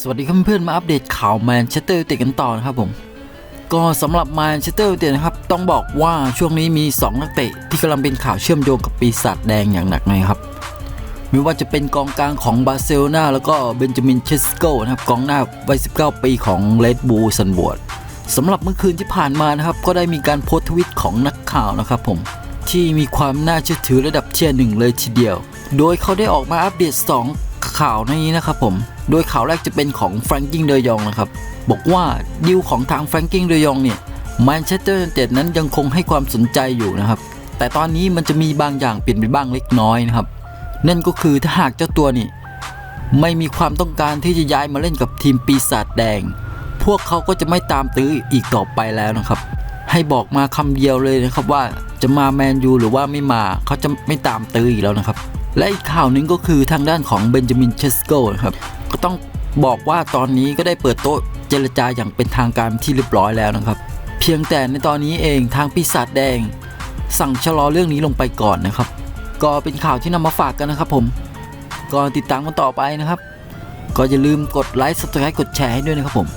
สวัสดีครับเพื่อนๆมาอัปเดตข่าวแมนเชสเตอร์ยูไนเต็ดกันต่อนะครับผม ก็สำหรับแมนเชสเตอร์ยูไนเต็ดนะครับ ต้องบอกว่าช่วงนี้มี 2 นักเตะที่กำลังเป็นข่าวเชื่อมโยงกับปีศาจแดงอย่างหนักเลยครับ ไม่ว่าจะเป็นกองกลางของบาร์เซโลนาแล้วก็เบนจามินเชสโกนะครับกองหน้าวัย 19 ปีของเลดบูซันบวดสำหรับเมื่อคืนที่ผ่านมานะครับ ก็ได้มีการโพสต์ทวิตของนักข่าวนะครับผมที่มีความน่าเชื่อถือระดับเทียร์หนึ่งเลยทีเดียว โดยเขาได้ออกมาอัปเดต 2 ข่าวในนี้นะครับผม โดยข่าวแรกจะเป็นของแฟรงกิงเดยองนะครับ บอกว่าดีลของทางแฟรงกิงเดยองเนี่ยแมนเชสเตอร์ยูไนเต็ดนั้นยังคงให้ความสนใจอยู่นะครับ แต่ตอนนี้มันจะมีบางอย่างเปลี่ยนไปบ้างเล็กน้อยนะครับ นั่นก็คือถ้าหากเจ้าตัวนี่ไม่มีความต้องการที่จะย้ายมาเล่นกับทีมปีศาจแดง พวกเขาก็จะไม่ตามตื้ออีกต่อไปแล้วนะครับ ให้บอกมาคำเดียวเลยนะครับว่าจะมาแมนยูหรือว่าไม่มาเขาจะไม่ตามตื้ออีกแล้วนะครับ และอีกข่าวหนึ่งก็คือทางด้านของเบนจามินเชสโกนะครับก็ต้องบอกว่าตอนนี้ก็ได้เปิดโต๊ะเจรจาอย่างเป็นทางการที่เรียบร้อยแล้วนะครับ เพียงแต่ในตอนนี้เองทางปีศาจแดง สั่งชะลอเรื่องนี้ลงไปก่อนนะครับ ก็เป็นข่าวที่นำมาฝากกันนะครับผมก่อนติดตามกันต่อไปนะครับ ก็อย่าลืมกดไลค์ subscribe กดแชร์ให้ด้วยนะครับผม